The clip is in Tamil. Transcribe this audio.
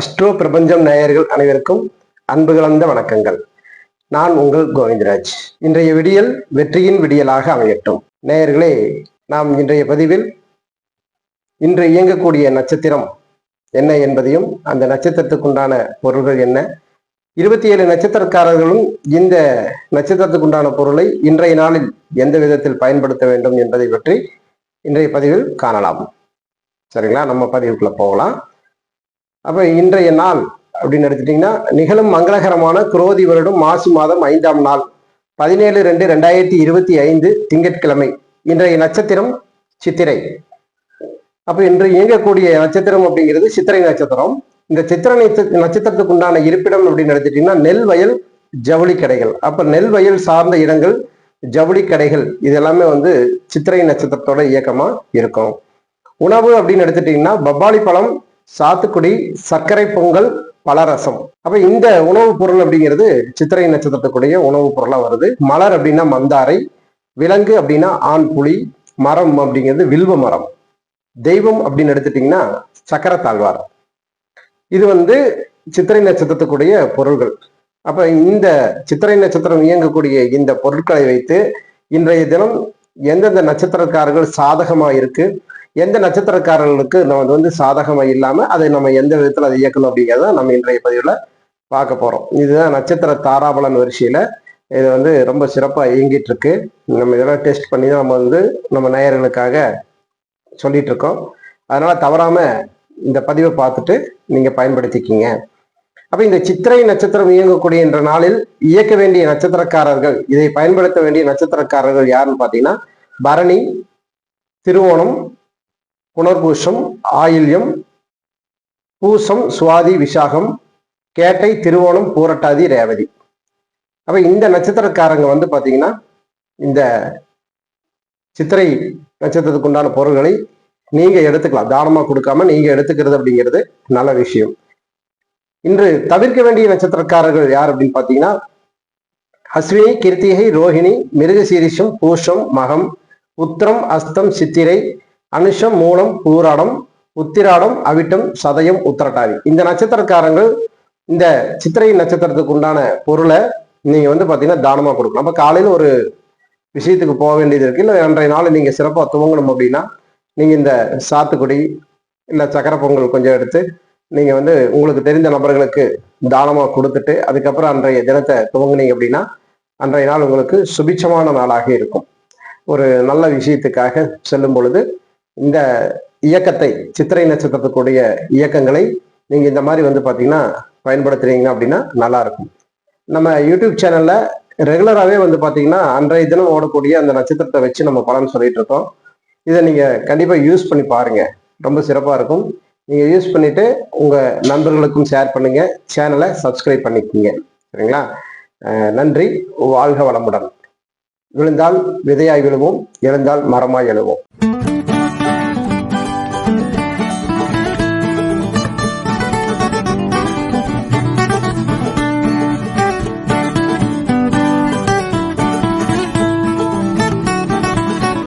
அஸ்ட்ரோ பிரபஞ்சம் நேயர்கள் அனைவருக்கும் அன்பு கலந்த வணக்கங்கள். நான் உங்கள் கோவிந்தராஜ். இன்றைய விடியல் வெற்றியின் விடியலாக அமையட்டும். நேயர்களே நாம் இன்றைய பதிவில் இன்று இயங்கக்கூடிய நட்சத்திரம் என்ன என்பதையும் அந்த நட்சத்திரத்துக்குண்டான பொருள்கள் என்ன? இருபத்தி ஏழு நட்சத்திரக்காரர்களும் இந்த நட்சத்திரத்துக்குண்டான பொருளை இன்றைய நாளில் எந்த விதத்தில் பயன்படுத்த வேண்டும் என்பதை பற்றி இன்றைய பதிவில் காணலாம். சரிங்களா? நம்ம பதிவுக்குள்ள போகலாம். அப்ப இன்றைய நாள் அப்படின்னு எடுத்துட்டீங்கன்னா நிகழும் மங்களகரமான குரோதி வருடம் மாசி மாதம் ஐந்தாம் நாள். பதினேழு ரெண்டு ரெண்டாயிரத்தி இருபத்தி ஐந்து திங்கட்கிழமை. இன்றைய நட்சத்திரம் சித்திரை. அப்ப இன்று இயங்கக்கூடிய நட்சத்திரம் அப்படிங்கிறது சித்திரை நட்சத்திரம். இந்த சித்திரை நட்சத்திரத்துக்கு உண்டான இருப்பிடம் அப்படின்னு எடுத்துட்டீங்கன்னா நெல் வயல் ஜவுளி கடைகள். அப்ப நெல் வயல் சார்ந்த இடங்கள் ஜவுளி கடைகள் இது எல்லாமே வந்து சித்திரை நட்சத்திரத்தோட இயக்கமா இருக்கும். உணவு அப்படின்னு எடுத்துட்டீங்கன்னா பப்பாளி பழம் சாத்துக்குடி சர்க்கரை பொங்கல் பலரசம் அப்ப இந்த உணவுப் பொருள் அப்படிங்கிறது சித்திரை நட்சத்திரத்துக்குடைய உணவுப் பொருளா வருது. மலர் அப்படின்னா மந்தாரை விலங்கு அப்படின்னா ஆண் புலி மரம் அப்படிங்கிறது வில்வ மரம். தெய்வம் அப்படின்னு எடுத்துட்டீங்கன்னா சக்கரத்தாழ்வார் இது வந்து சித்திரை நட்சத்திரத்துக்குடைய பொருள்கள். அப்ப இந்த சித்திரை நட்சத்திரம் இயங்கக்கூடிய இந்த பொருட்களை வைத்து இன்றைய தினம் எந்தெந்த நட்சத்திரக்காரர்கள் சாதகமா இருக்கு எந்த நட்சத்திரக்காரர்களுக்கு நம்ம வந்து சாதகமாக இல்லாமல் அதை நம்ம எந்த விதத்தில் அதை இயக்கணும் அப்படிங்கிறத நம்ம இன்றைய பதிவில் பார்க்க போகிறோம் இதுதான் நட்சத்திர தாராபலன் வரிசையில் இது வந்து ரொம்ப சிறப்பாக இயங்கிட்டு இருக்கு நம்ம இதெல்லாம் டெஸ்ட் பண்ணி தான் நம்ம வந்து நம்ம நேயர்களுக்காக சொல்லிட்டு இருக்கோம் அதனால தவறாம இந்த பதிவை பார்த்துட்டு நீங்க பயன்படுத்திக்கிங்க. அப்ப இந்த சித்திரை நட்சத்திரம் இயங்கக்கூடிய என்ற நாளில் இயக்க வேண்டிய நட்சத்திரக்காரர்கள் இதை பயன்படுத்த வேண்டிய நட்சத்திரக்காரர்கள் யாருன்னு பார்த்தீங்கன்னா பரணி திருவோணம் புனர்பூஷம் ஆயில்யம் பூசம் சுவாதி விசாகம் கேட்டை திருவோணம் பூரட்டாதி ரேவதி. அப்ப இந்த நட்சத்திரக்காரங்க வந்து பாத்தீங்கன்னா இந்த சித்திரை நட்சத்திரத்துக்கு உண்டான பொருள்களை நீங்க எடுத்துக்கலாம். தானமா கொடுக்காம நீங்க எடுத்துக்கிறது அப்படிங்கிறது நல்ல விஷயம். இன்று தவிர்க்க வேண்டிய நட்சத்திரக்காரர்கள் யார் அப்படின்னு பாத்தீங்கன்னா அஸ்வினி கிருத்திகை ரோஹிணி மிருகசீரிஷம் பூஷம் மகம் உத்திரம் அஸ்தம் சித்திரை அனுஷம் மூலம் பூராடம் உத்திராடம் அவிட்டம் சதயம் உத்திரட்டாதி. இந்த நட்சத்திரக்காரங்கள் இந்த சித்திரை நட்சத்திரத்துக்கு உண்டான பொருளை நீங்கள் வந்து பார்த்தீங்கன்னா தானமாக கொடுக்கணும். நம்ம காலையில் ஒரு விஷயத்துக்கு போக வேண்டியது இருக்குது இல்லை அன்றைய நாள் நீங்கள் சிறப்பாக துவங்கணும் அப்படின்னா நீங்கள் இந்த சாத்துக்குடி இல்லை சக்கரை பொங்கல் கொஞ்சம் எடுத்து நீங்கள் வந்து உங்களுக்கு தெரிந்த நபர்களுக்கு தானமாக கொடுத்துட்டு அதுக்கப்புறம் அன்றைய தினத்தை துவங்குனீங்க அப்படின்னா அன்றைய நாள் உங்களுக்கு சுபிட்சமான நாளாக இருக்கும். ஒரு நல்ல விஷயத்துக்காக செல்லும் பொழுது இந்த இயக்கத்தை சித்திரை நட்சத்திரத்துக்குடைய இயக்கங்களை நீங்கள் இந்த மாதிரி வந்து பார்த்தீங்கன்னா பயன்படுத்துறீங்க அப்படின்னா நல்லா இருக்கும். நம்ம யூடியூப் சேனலில் ரெகுலராகவே வந்து பார்த்தீங்கன்னா அன்றைய தினம் ஓடக்கூடிய அந்த நட்சத்திரத்தை வச்சு நம்ம பலன் சொல்லிட்டு இருக்கோம். இதை நீங்கள் கண்டிப்பாக யூஸ் பண்ணி பாருங்கள் ரொம்ப சிறப்பாக இருக்கும். நீங்கள் யூஸ் பண்ணிவிட்டு உங்கள் நண்பர்களுக்கும் ஷேர் பண்ணுங்கள் சேனலை சப்ஸ்கிரைப் பண்ணிக்கோங்க. சரிங்களா? நன்றி. வாழ்க வளமுடன். விழுந்தால் விதையாய் விழுவோம். எழுந்தால் மரமாய் எழுவோம்.